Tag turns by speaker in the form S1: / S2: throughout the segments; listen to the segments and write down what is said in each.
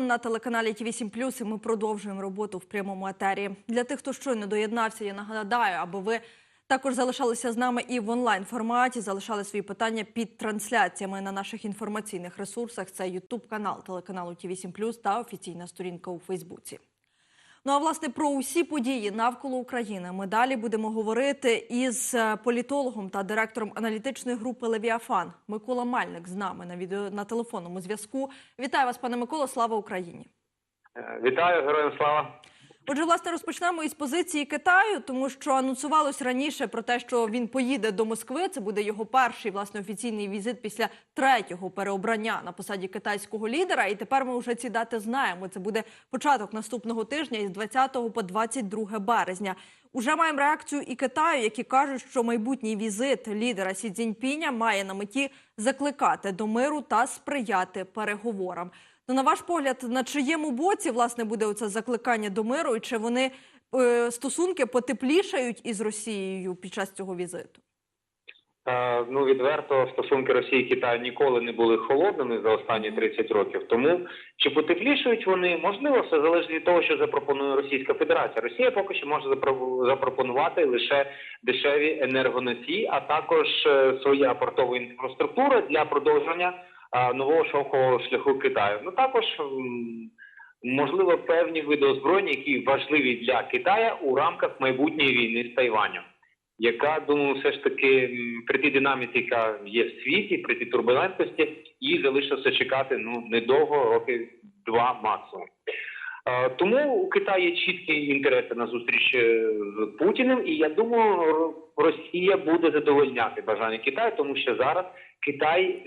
S1: На телеканалі ТВ 7 і ми продовжуємо роботу в прямому етері. Для тих, хто щойно доєднався, я нагадаю, аби ви також залишалися з нами і в онлайн форматі, залишали свої питання під трансляціями на наших інформаційних ресурсах. Це Ютуб канал телеканалу Ті 8 Плюс та офіційна сторінка у Фейсбуці. Ну а власне про усі події навколо України ми далі будемо говорити із е, політологом та директором аналітичної групи Левіафан Микола Мальник з нами на відео на телефонному зв'язку. Вітаю вас, пане Миколо. Слава Україні!
S2: Е, Вітаю, героям слава.
S1: Отже, власне, розпочнемо із позиції Китаю, тому що анонсувалось раніше про те, що він поїде до Москви. Це буде його перший власне офіційний візит після третього переобрання на посаді китайського лідера. І тепер ми вже ці дати знаємо. Це буде початок наступного тижня із 20 по 22 березня. Уже маємо реакцію і Китаю, які кажуть, що майбутній візит лідера Сі Цзіньпіня має на меті закликати до миру та сприяти переговорам. Ну, на ваш погляд, на чиєму боці власне буде оце закликання до миру, і чи вони е, стосунки потеплішають із Росією під час цього візиту?
S2: Е, ну відверто стосунки Росії і Китаю ніколи не були холодними за останні 30 років. Тому чи потеплішують вони можливо, все залежить від того, що запропонує Російська Федерація. Росія поки що може запро- запропонувати лише дешеві енергоносії, а також е, своя портова інфраструктура для продовження нового шовкового шляху Китаю. Ну також. Можливо, певні види озброєння, які важливі для Китаю у рамках майбутньої війни з Тайванем, яка думаю, все ж таки при тій динаміці, яка є в світі, при тій турбулентності, їй залишилося чекати ну недовго, роки два максимум. Е, Тому у Китаї чіткі інтереси на зустріч е, з Путіним, і я думаю, Росія буде задовольняти бажання Китаю, тому що зараз Китай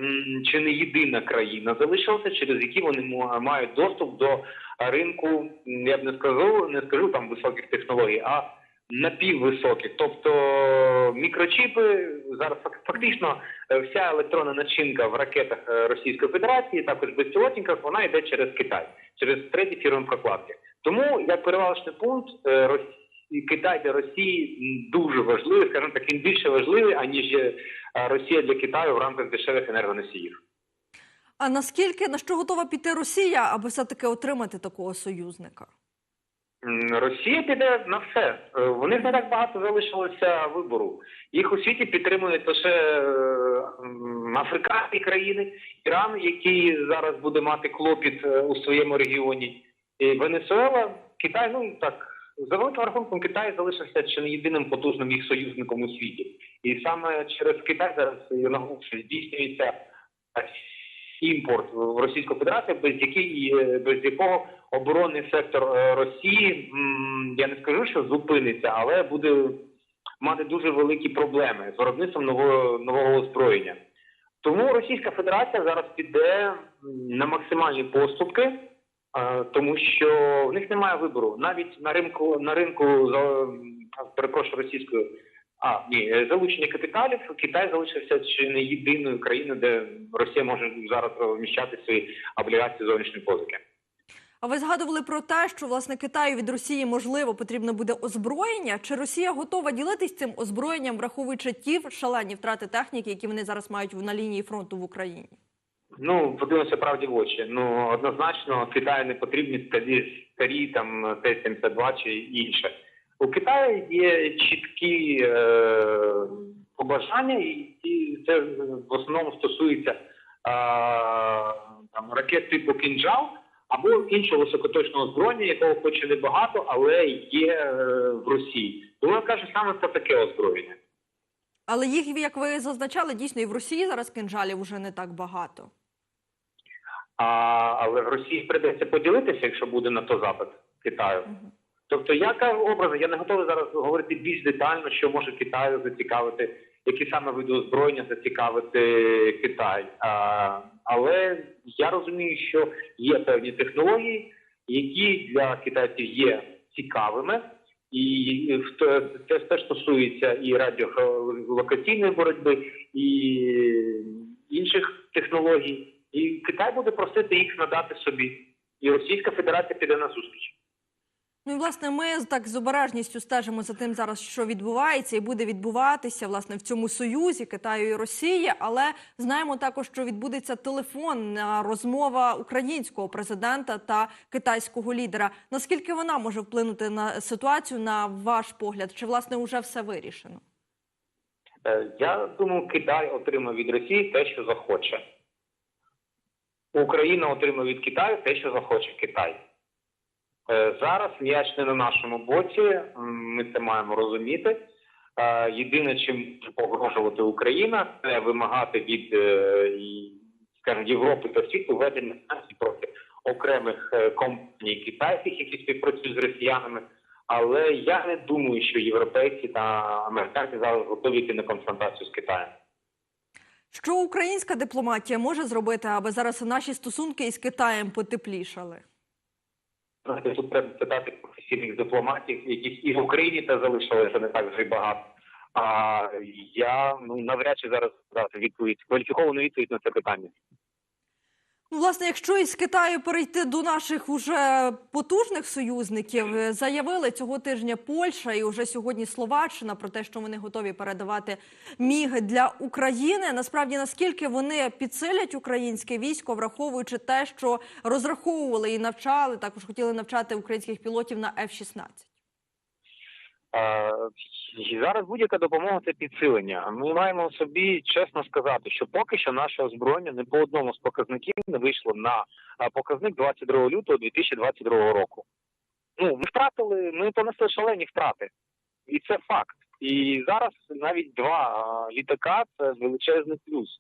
S2: чи не єдина країна залишилася, через які вони мають доступ до ринку. Я б не скажу, не скажу там високих технологій, а напіввисоких. Тобто мікрочіпи зараз фактично е, вся електронна начинка в ракетах Російської Федерації, також безпілотниках, вона йде через Китай, через треті фірми прокладки. Тому як перевалочний пункт е, Китай для Росії дуже важливий, скажімо так, він більше важливий, аніж е, Росія для Китаю в рамках дешевих енергоносіїв.
S1: А наскільки на що готова піти Росія, аби все таки отримати такого союзника?
S2: Росія піде на все. В них не так багато залишилося вибору. Їх у світі підтримують лише е, африканські країни, Іран, який зараз буде мати клопіт е, у своєму регіоні, і Венесуела, Китай. Ну так за великим рахунком Китай залишився чи не єдиним потужним їх союзником у світі, і саме через Китай зараз наголошую, здійснюється імпорт в Російську Федерацію, без який е, без якого оборонний сектор е, Росії я не скажу, що зупиниться, але буде мати дуже великі проблеми з виробництвом нового нового озброєння. Тому Російська Федерація зараз піде на максимальні поступки, е, тому що в них немає вибору. Навіть на ринку на ринку перепрошую російською. А ні, е, залучення капіталів Китай залишився чи не єдиною країною, де Росія може зараз розміщати свої облігації зовнішньої позики.
S1: А ви згадували про те, що власне Китаю від Росії можливо потрібно буде озброєння? Чи Росія готова ділитись цим озброєнням, враховуючи ті шалені втрати техніки, які вони зараз мають на лінії фронту в Україні?
S2: Ну, подивимося правді в очі. Ну однозначно Китаю не потрібні старі, старі там Т-72 чи інше. У Китаї є чіткі е, побажання, і, це в основному стосується е, там ракет типу кінжал або іншого високоточного озброєння, якого хоч і небагато, але є е, в Росії. Тому я кажу, саме це таке озброєння.
S1: Але їх, як ви зазначали, дійсно і в Росії зараз кинжалів уже не так багато.
S2: А, але в Росії придеться поділитися, якщо буде на то запит Китаю.
S1: Мгм.
S2: Тобто, я кажу образи, я не готовий зараз говорити більш детально, що може Китаю зацікавити, які саме види озброєння зацікавити Китай. А, але я розумію, що є певні технології, які для китайців є цікавими, і це теж стосується і радіолокаційної боротьби, і інших технологій. І Китай буде просити їх надати собі, і Російська Федерація піде на зустріч.
S1: Ну і власне ми так з обережністю стежимо за тим зараз, що відбувається і буде відбуватися власне в цьому союзі Китаю і Росії. Але знаємо також, що відбудеться телефонна розмова українського президента та китайського лідера. Наскільки вона може вплинути на ситуацію на ваш погляд? Чи власне вже все вирішено?
S2: Е, Я думаю, Китай отримає від Росії те, що захоче. Україна отримає від Китаю те, що захоче Китай. Е, Зараз м'яч не на нашому боці. Ми це маємо розуміти. Е, Єдине, чим погрожувати Україна, це вимагати від е, скажімо, Європи та світу введення санкцій проти окремих компаній китайських, які співпрацюють з росіянами. Але я не думаю, що європейці та американці зараз готові йти на конфронтацію з Китаєм.
S1: Що українська дипломатія може зробити, аби зараз наші стосунки із Китаєм потеплішали?
S2: Тут треба питати професійних дипломатів, яких і в Україні та залишилося не так вже багато. А я ну навряд чи зараз дати відповідь кваліфіковану відповідь на це питання.
S1: Ну, власне, якщо із Китаю перейти до наших уже потужних союзників, е, заявили цього тижня Польща і вже сьогодні Словаччина про те, що вони готові передавати міги для України. Насправді, наскільки вони підсилять українське військо, враховуючи те, що розраховували і навчали, також хотіли навчати українських пілотів на F-16?
S2: Зараз будь-яка допомога це підсилення. Ми маємо собі чесно сказати, що поки що наше озброєння не по одному з показників не вийшло на показник 22 лютого 2022 року. Ну, ми втратили, ми понесли шалені втрати, і це факт. І зараз навіть два літака це величезний плюс.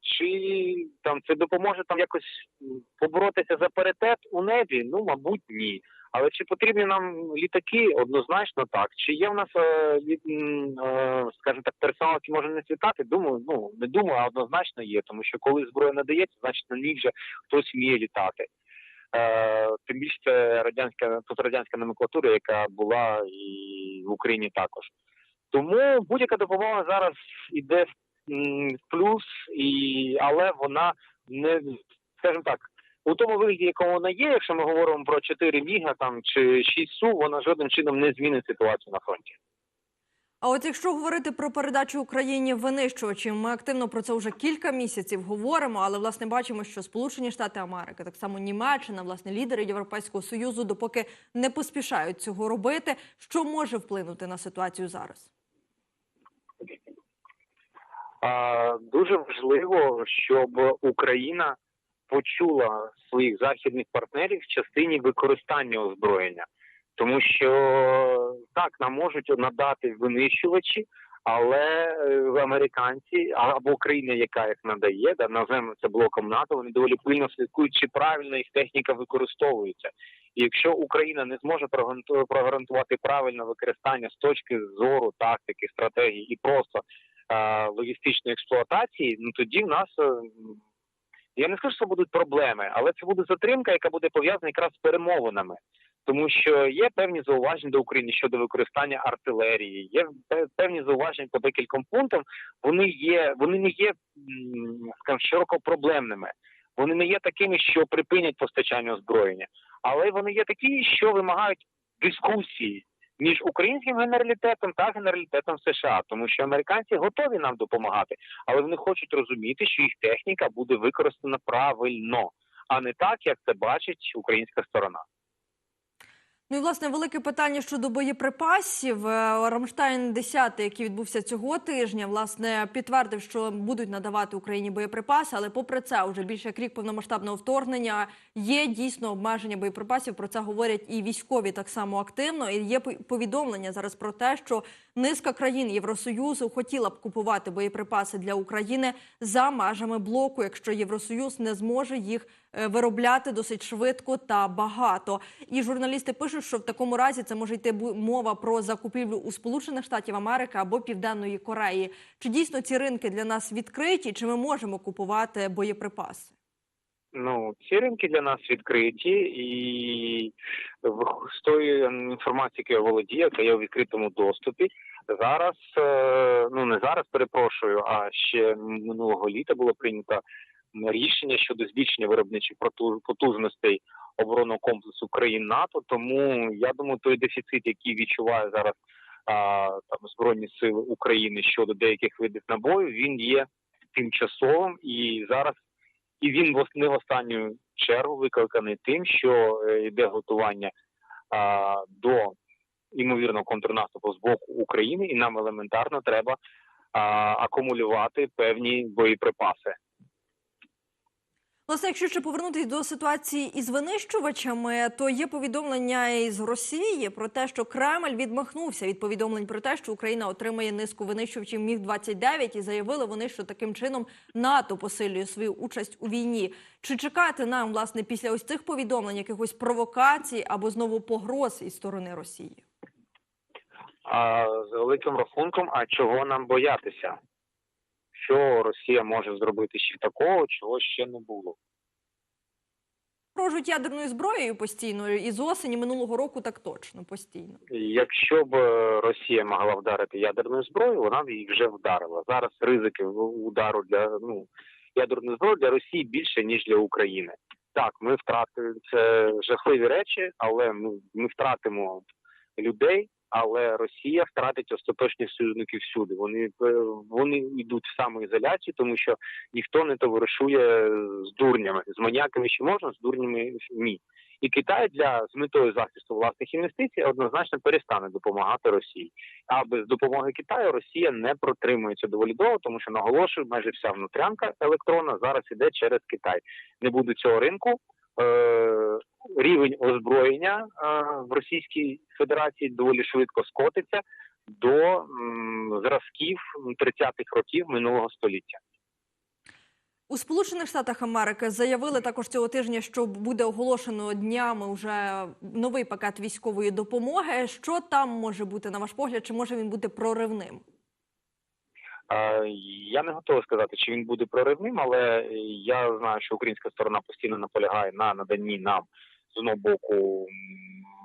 S2: Чи там це допоможе там якось поборотися за паритет у небі? Ну, мабуть, ні. Але чи потрібні нам літаки? Однозначно так. Чи є в нас, е, е, скажімо так, персонал, який може не світати? Думаю, ну не думаю, а однозначно є, тому що коли зброя надається, значить на ній вже хтось вміє літати. Е, тим більше це радянська тут радянська номенклатура, яка була і в Україні також. Тому будь-яка допомога зараз іде в плюс, і але вона не скажімо так. У тому вигляді, якому вона є, якщо ми говоримо про 4 міга там чи 6 су, вона жодним чином не змінить ситуацію на фронті.
S1: А от якщо говорити про передачу Україні винищувачів, ми активно про це вже кілька місяців говоримо, але власне бачимо, що Сполучені Штати Америки, так само Німеччина, власне, лідери Європейського союзу, допоки не поспішають цього робити, що може вплинути на ситуацію зараз?
S2: А, дуже важливо, щоб Україна почула своїх західних партнерів в частині використання озброєння, тому що так нам можуть надати винищувачі, але е, американці або країна, яка їх надає, да називаємо це блоком НАТО, вони доволі пильно слідкують, чи правильно їх техніка використовується. І якщо Україна не зможе прогаранту- прогарантувати правильне використання з точки зору тактики, стратегії і просто е, логістичної експлуатації, ну тоді в нас е, я не скажу, що будуть проблеми, але це буде затримка, яка буде пов'язана якраз з перемовинами. Тому що є певні зауваження до України щодо використання артилерії, є певні зауваження по декільком пунктам. Вони є, вони не є скажімо, широко проблемними. Вони не є такими, що припинять постачання озброєння, але вони є такі, що вимагають дискусії між українським генералітетом та генералітетом США, тому що американці готові нам допомагати, але вони хочуть розуміти, що їх техніка буде використана правильно, а не так, як це бачить українська сторона.
S1: Ну і власне велике питання щодо боєприпасів. Е, Рамштайн 10, який відбувся цього тижня, власне підтвердив, що будуть надавати Україні боєприпаси, але попри це, вже більше як рік повномасштабного вторгнення є дійсно обмеження боєприпасів. Про це говорять і військові так само активно. І є повідомлення зараз про те, що низка країн Євросоюзу хотіла б купувати боєприпаси для України за межами блоку, якщо Євросоюз не зможе їх виробляти досить швидко та багато. І журналісти пишуть, що в такому разі це може йти мова про закупівлю у Сполучених Штатів Америки або Південної Кореї. Чи дійсно ці ринки для нас відкриті? Чи ми можемо купувати боєприпаси?
S2: Ну, ці ринки для нас відкриті, і з тої інформації, якою я володію, яка є у відкритому доступі. Зараз, е, ну не зараз, перепрошую, а ще минулого літа було прийнято рішення щодо збільшення виробничих потуж- потужностей оборонного комплексу країн НАТО. Тому я думаю, той дефіцит, який відчуває зараз а, там збройні сили України щодо деяких видів набою, він є тимчасовим і зараз і він не в останню чергу викликаний тим, що е, йде готування а, до імовірного контрнаступу з боку України, і нам елементарно треба а, акумулювати певні боєприпаси.
S1: Власне, якщо ще повернутися до ситуації із винищувачами, то є повідомлення із Росії про те, що Кремль відмахнувся від повідомлень про те, що Україна отримає низку винищувачів міг 29 і заявили вони, що таким чином НАТО посилює свою участь у війні. Чи чекати нам власне після ось цих повідомлень якихось провокацій або знову погроз із сторони Росії?
S2: А з великим рахунком, а чого нам боятися? Що Росія може зробити ще такого, чого ще не було?
S1: Погрожують ядерною зброєю постійно і з осені минулого року так точно постійно.
S2: Якщо б е, Росія могла вдарити ядерною зброєю, вона б її вже вдарила. Зараз ризики удару для ну ядерної зброї для Росії більше ніж для України. Так, ми втратили це жахливі речі, але ми, ми втратимо людей. Але Росія втратить остаточних союзників всюди. Вони е, вони йдуть в самоізоляцію, тому що ніхто не товаришує з дурнями. З маніяками ще можна, з дурнями ні. І Китай для з метою захисту власних інвестицій однозначно перестане допомагати Росії. А без допомоги Китаю Росія не протримується доволі довго, тому що наголошую, майже вся внутрянка електронна зараз іде через Китай. Не буде цього ринку. Рівень озброєння е- в Російській Федерації доволі швидко скотиться до зразків 30-х років минулого століття.
S1: У Сполучених Штатах Америки заявили також цього тижня, що буде оголошено днями вже новий пакет військової допомоги. Що там може бути на ваш погляд? Чи може він бути проривним?
S2: Е, Я не готовий сказати, чи він буде проривним, але я знаю, що українська сторона постійно наполягає на наданні нам з одного боку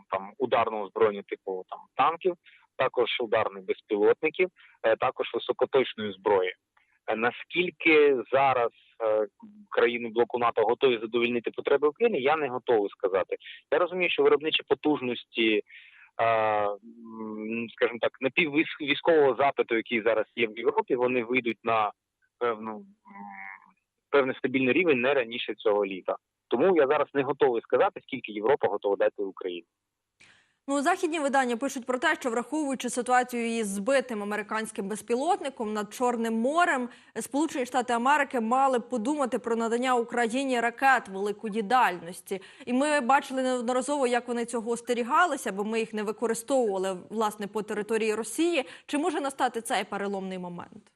S2: там ударного озброєння типу там танків, також ударних безпілотників, е, також високоточної зброї. Е, Наскільки зараз е, країни блоку НАТО готові задовольнити потреби України, я не готовий сказати. Я розумію, що виробничі потужності скажімо так, напіввійськового запиту, який зараз є в Європі, вони вийдуть на певну певний стабільний рівень не раніше цього літа. Тому я зараз не готовий сказати, скільки Європа готова дати Україні.
S1: Ну, західні видання пишуть про те, що враховуючи ситуацію із збитим американським безпілотником над Чорним морем, Сполучені Штати Америки мали б подумати про надання Україні ракет великої дальності. І ми бачили неодноразово, як вони цього остерігалися, бо ми їх не використовували власне по території Росії. Чи може настати цей переломний момент?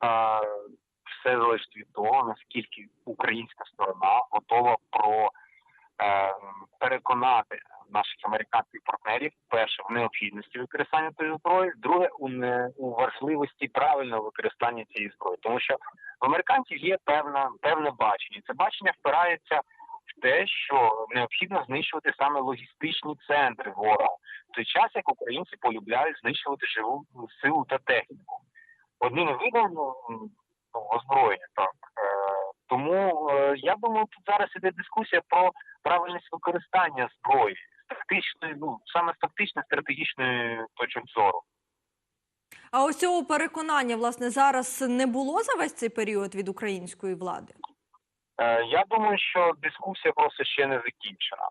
S2: А, все залежить від того, наскільки українська сторона готова про е, переконати наших американських партнерів перше в необхідності використання цієї зброї, друге у не у важливості правильного використання цієї зброї, тому що в американців є певна певне бачення. Це бачення впирається в те, що необхідно знищувати саме логістичні центри ворога, в той час як українці полюбляють знищувати живу силу та техніку. Одним видом ну, озброєння. Так е, тому е, я думаю, тут зараз іде дискусія про правильність використання зброї з тактичної, ну саме з тактичної стратегічної точки зору.
S1: А ось цього переконання власне зараз не було за весь цей період від української влади.
S2: Е, я думаю, що дискусія просто ще не закінчена.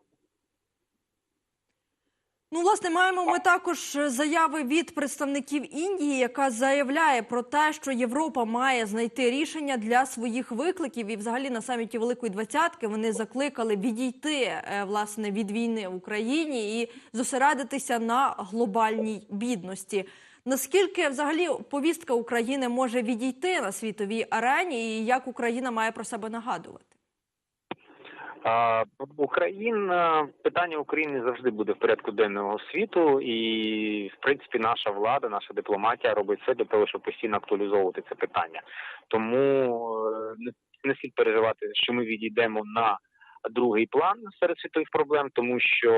S1: Ну, власне, маємо ми також заяви від представників Індії, яка заявляє про те, що Європа має знайти рішення для своїх викликів. І, взагалі, на саміті Великої Двадцятки вони закликали відійти е, власне від війни в Україні і зосередитися на глобальній бідності. Наскільки взагалі повістка України може відійти на світовій арені, і як Україна має про себе нагадувати?
S2: Україна питання України завжди буде в порядку денного світу, і в принципі наша влада, наша дипломатія робить все для того, щоб постійно актуалізовувати це питання. Тому е, не, слід переживати, що ми відійдемо на другий план серед світових проблем, тому що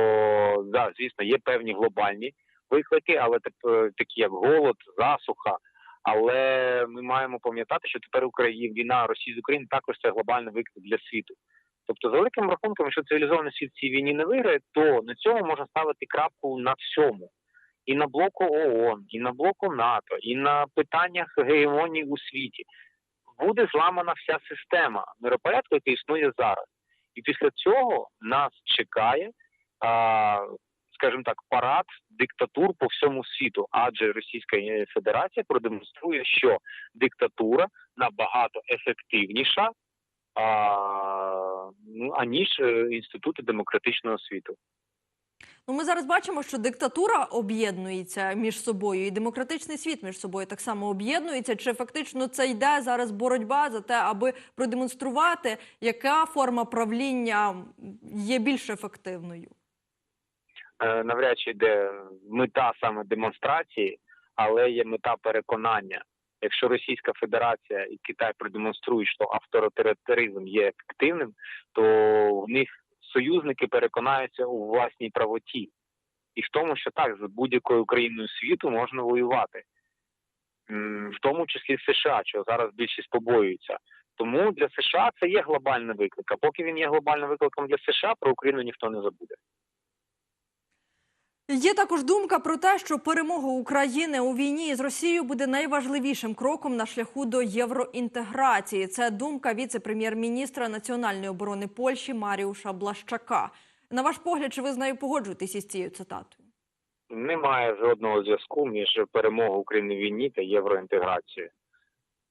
S2: да, звісно, є певні глобальні виклики, але теп- такі як голод, засуха. Але ми маємо пам'ятати, що тепер Україна війна Росії з України також це глобальний виклик для світу. Тобто, за великим рахунком, якщо цивілізований світ цій війні не виграє, то на цьому можна ставити крапку на всьому. І на блоку ООН, і на блоку НАТО, і на питаннях гегемонії у світі. Буде зламана вся система миропорядку, який існує зараз. І після цього нас чекає, а, скажімо так, парад диктатур по всьому світу. Адже Російська Федерація продемонструє, що диктатура набагато ефективніша, аніж е, інститути демократичного світу.
S1: Ну, ми зараз бачимо, що диктатура об'єднується між собою, і демократичний світ між собою так само об'єднується. Чи фактично це йде зараз боротьба за те, аби продемонструвати, яка форма правління є більш ефективною?
S2: Е, навряд чи йде мета саме демонстрації, але є мета переконання. Якщо Російська Федерація і Китай продемонструють, що авторитаризм є ефективним, то в них союзники переконаються у власній правоті і в тому, що так з будь-якою країною світу можна воювати, в тому числі США, чого зараз більшість побоюється. Тому для США це є глобальний виклик. А поки він є глобальним викликом для США, про Україну ніхто не забуде.
S1: Є також думка про те, що перемога України у війні з Росією буде найважливішим кроком на шляху до євроінтеграції. Це думка віце-прем'єр-міністра національної оборони Польщі Маріуша Блащака. На ваш погляд, чи ви з нею погоджуєтесь із цією цитатою?
S2: Немає жодного зв'язку між перемогою України в війні та євроінтеграцією.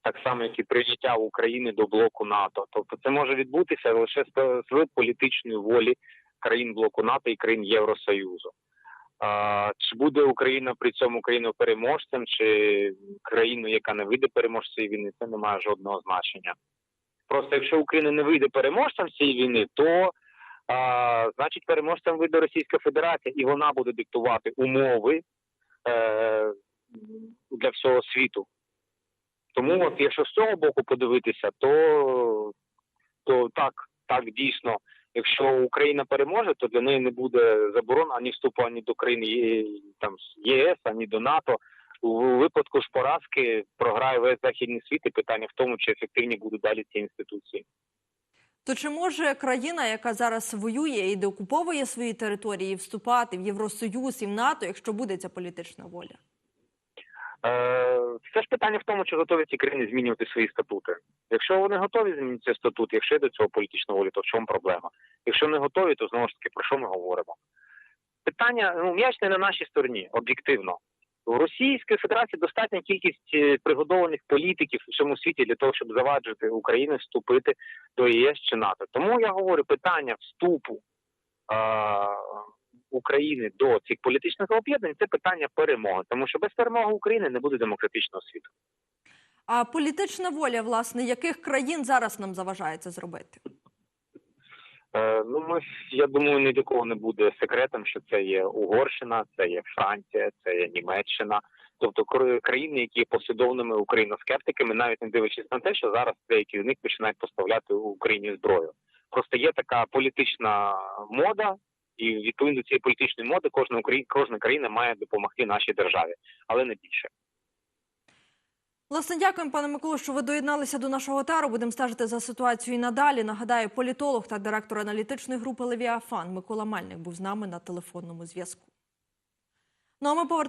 S2: Так само, як і прийняття України до блоку НАТО. Тобто це може відбутися лише з політичної волі країн блоку НАТО і країн Євросоюзу. А, чи буде Україна при цьому країною переможцем, чи країною, яка не вийде переможцем війни, це не має жодного значення. Просто якщо Україна не вийде переможцем цієї війни, то а, значить переможцем вийде Російська Федерація, і вона буде диктувати умови е, для всього світу. Тому, от, якщо з цього боку подивитися, то, то так, так дійсно, якщо Україна переможе, то для неї не буде заборон ані вступу ані до країн там ЄС, ані до НАТО. У випадку ж поразки програє весь західний світ, і питання в тому, чи ефективні будуть далі ці інституції.
S1: То чи може країна, яка зараз воює і деокуповує свої території, вступати в Євросоюз і в НАТО, якщо буде ця політична воля?
S2: Це ж питання в тому, чи готові ці країни змінювати свої статути. Якщо вони готові змінити статут, якщо є до цього політична воля, то в чому проблема? Якщо не готові, то знову ж таки про що ми говоримо? Питання ну м'яч не на нашій стороні, об'єктивно. У Російської Федерації достатня кількість е, пригодованих політиків у всьому світі для того, щоб заваджувати Україну вступити до ЄС чи НАТО. Тому я говорю, питання вступу е, України до цих політичних об'єднань це питання перемоги, тому що без перемоги України не буде демократичного світу.
S1: А політична воля, власне, яких країн зараз нам заважає це зробити?
S2: Е, ну, ми я думаю, ні для кого не буде секретом, що це є Угорщина, це є Франція, це є Німеччина. Тобто кра- країни, які є послідовними україноскептиками, навіть не дивлячись на те, що зараз деякі з них починають поставляти Україні зброю. Просто є така політична мода, і відповідно до цієї політичної моди кожна Україна, кожна країна має допомогти нашій державі, але не більше.
S1: Власне, дякуємо, пане Миколу, що ви доєдналися до нашого тару. Будемо стежити за ситуацією і надалі. Нагадаю, політолог та директор аналітичної групи Левіафан Микола Мальник був з нами на телефонному зв'язку. Ну а ми повертаємося.